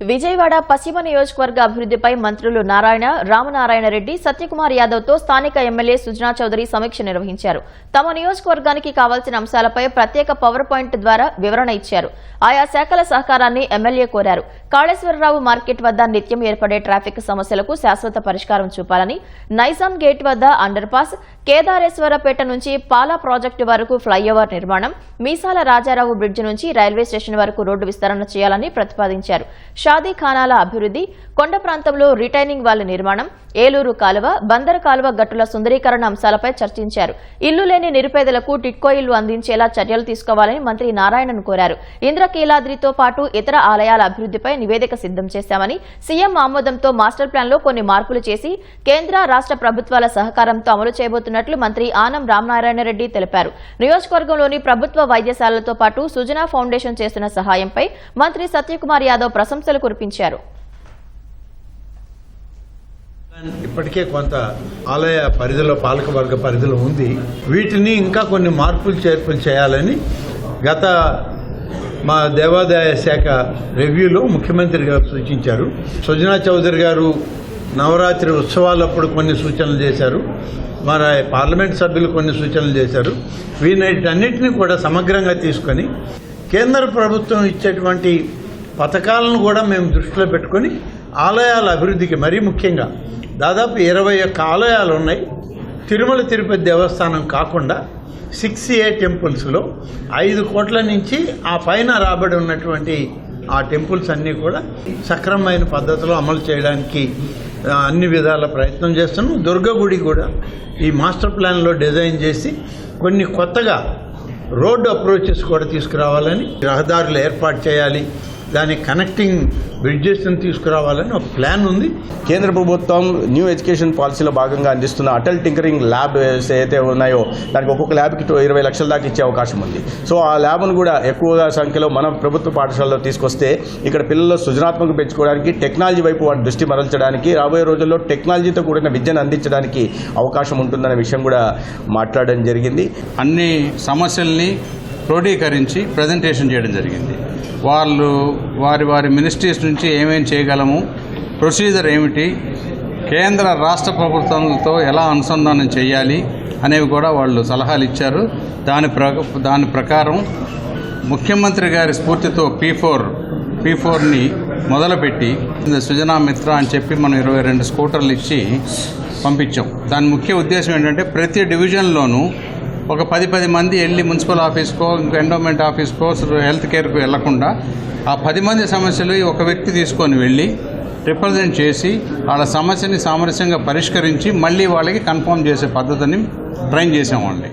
విజయవాడ పశ్చిమ నియోజకవర్గ అభివృద్ధిపై మంత్రులు నారాయణ రామనారాయణ రెడ్డి సత్యకుమార్ యాదవ్తో స్థానిక ఎమ్మెల్యే సుజనా చౌదరి సమీక్ష నిర్వహించారు. తమ నియోజకవర్గానికి కావాల్సిన అంశాలపై ప్రత్యేక పవర్ పాయింట్ ద్వారా వివరణ ఇచ్చారు. ఆయా శాఖల సహకారాన్ని ఎమ్మెల్యే కోరారు. కాళేశ్వరరావు మార్కెట్ వద్ద నిత్యం ఏర్పడే ట్రాఫిక్ సమస్యలకు శాశ్వత పరిష్కారం చూపాలని నైజాం గేట్ వద్ద అండర్ పాస్ కేదారేశ్వరపేట నుంచి పాలా ప్రాజెక్టు వరకు ఫ్లైఓవర్ నిర్మాణం మీసాల రాజారావు బ్రిడ్జ్ నుంచి రైల్వే స్టేషన్ వరకు రోడ్డు విస్తరణ చేయాలని ప్రతిపాదించారు. షాదీ ఖానాల అభివృద్ధి కొండ ప్రాంతంలో రిటైనింగ్ వాల్ నిర్మాణం ఏలూరు కాలువ బందర్ కాలువ గట్టుల సుందరీకరణ అంశాలపై చర్చించారు. ఇల్లు లేని నిరుపేదలకు టిట్కో ఇల్లు అందించేలా చర్యలు తీసుకోవాలని మంత్రి నారాయణన్ కోరారు. ఇంద్రకీలాద్రితో పాటు ఇతర ఆలయాల అభివృద్ధిపై నివేదిక సిద్ధం చేశామని సీఎం ఆమోదంతో మాస్టర్ ప్లాన్లో కొన్ని మార్పులు చేసి కేంద్ర రాష్ట్ర ప్రభుత్వాల సహకారంతో అమలు చేయబోతున్నట్లు మంత్రి ఆనం రామనారాయణ రెడ్డి తెలిపారు. నియోజకవర్గంలోని ప్రభుత్వ వైద్యశాలలతో పాటు సుజనా ఫౌండేషన్ చేస్తున్న సహాయంపై మంత్రి సత్యకుమార్ యాదవ్ ప్రశంసలు కురిపించారు. ఇప్పటికే కొంత ఆలయ పరిధిలో పాలకవర్గ పరిధిలో ఉంది. వీటిని ఇంకా కొన్ని మార్పులు చేర్పులు చేయాలని గత మా దేవాదాయ శాఖ రివ్యూలో ముఖ్యమంత్రి గారు సూచించారు. సుజనా చౌదరి గారు నవరాత్రి ఉత్సవాలప్పుడు కొన్ని సూచనలు చేశారు. మరి పార్లమెంట్ సభ్యులు కొన్ని సూచనలు చేశారు. వీటన్నిటిని కూడా సమగ్రంగా తీసుకొని కేంద్ర ప్రభుత్వం ఇచ్చేటువంటి పథకాలను కూడా మేము దృష్టిలో పెట్టుకొని ఆలయాల అభివృద్ధికి మరీ ముఖ్యంగా దాదాపు ఇరవై ఒక్క ఆలయాలు ఉన్నాయి. తిరుమల తిరుపతి దేవస్థానం కాకుండా సిక్స్ ఏ టెంపుల్స్లో ఐదు కోట్ల నుంచి ఆ పైన రాబడి ఉన్నటువంటి ఆ టెంపుల్స్ అన్నీ కూడా సక్రమమైన పద్ధతిలో అమలు చేయడానికి అన్ని విధాల ప్రయత్నం చేస్తున్నాం. దుర్గ గుడి కూడా ఈ మాస్టర్ ప్లాన్లో డిజైన్ చేసి కొన్ని కొత్తగా రోడ్డు అప్రోచెస్ కూడా తీసుకురావాలని రహదారులు ఏర్పాటు చేయాలి. దానికి కనెక్టింగ్ బ్రిడ్జెస్ని తీసుకురావాలని ఒక ప్లాన్ ఉంది. కేంద్ర ప్రభుత్వం న్యూ ఎడ్యుకేషన్ పాలసీలో భాగంగా అందిస్తున్న అటల్ టింకరింగ్ ల్యాబ్ ఏదైతే ఉన్నాయో దానికి ఒక్కొక్క ల్యాబ్కి ఇరవై లక్షల దాకా ఇచ్చే అవకాశం ఉంది. సో ఆ ల్యాబ్ను కూడా ఎక్కువగా సంఖ్యలో మన ప్రభుత్వ పాఠశాలలో తీసుకొస్తే ఇక్కడ పిల్లలు సృజనాత్మక పెంచుకోవడానికి టెక్నాలజీ వైపు వాటి దృష్టి మరల్చడానికి రాబోయే రోజుల్లో టెక్నాలజీతో కూడిన విద్యను అందించడానికి అవకాశం ఉంటుందనే విషయం కూడా మాట్లాడడం జరిగింది. అన్ని సమస్యల్ని క్రోడీకరించి ప్రజెంటేషన్ చేయడం జరిగింది. వాళ్ళు వారి వారి మినిస్ట్రీస్ నుంచి ఏమేమి చేయగలము? ప్రొసీజర్ ఏమిటి? కేంద్ర రాష్ట్ర ప్రభుత్వాలతో ఎలా అనుసంధానం చేయాలి? అనేవి కూడా వాళ్ళు సలహాలు ఇచ్చారు. దాని ప్ర దాని ప్రకారం ముఖ్యమంత్రి గారి స్ఫూర్తితో పీ ఫోర్ పీ ఫోర్ని మొదలుపెట్టి సుజనా మిత్ర అని చెప్పి మనం ఇరవై రెండు స్కూటర్లు ఇచ్చి పంపించాం. దాని ముఖ్య ఉద్దేశం ఏంటంటే ప్రతి డివిజన్లోనూ ఒక పది పది మంది వెళ్ళి మున్సిపల్ ఆఫీస్కో ఇంకా ఎండోమెంట్ ఆఫీస్కో హెల్త్ కేర్కు వెళ్ళకుండా ఆ పది మంది సమస్యలు ఒక వ్యక్తి తీసుకొని వెళ్ళి రిప్రజెంట్ చేసి వాళ్ళ సమస్యని సామరస్యంగా పరిష్కరించి మళ్ళీ వాళ్ళకి కన్ఫర్మ్ చేసే పద్ధతిని ట్రైన్ చేసామండి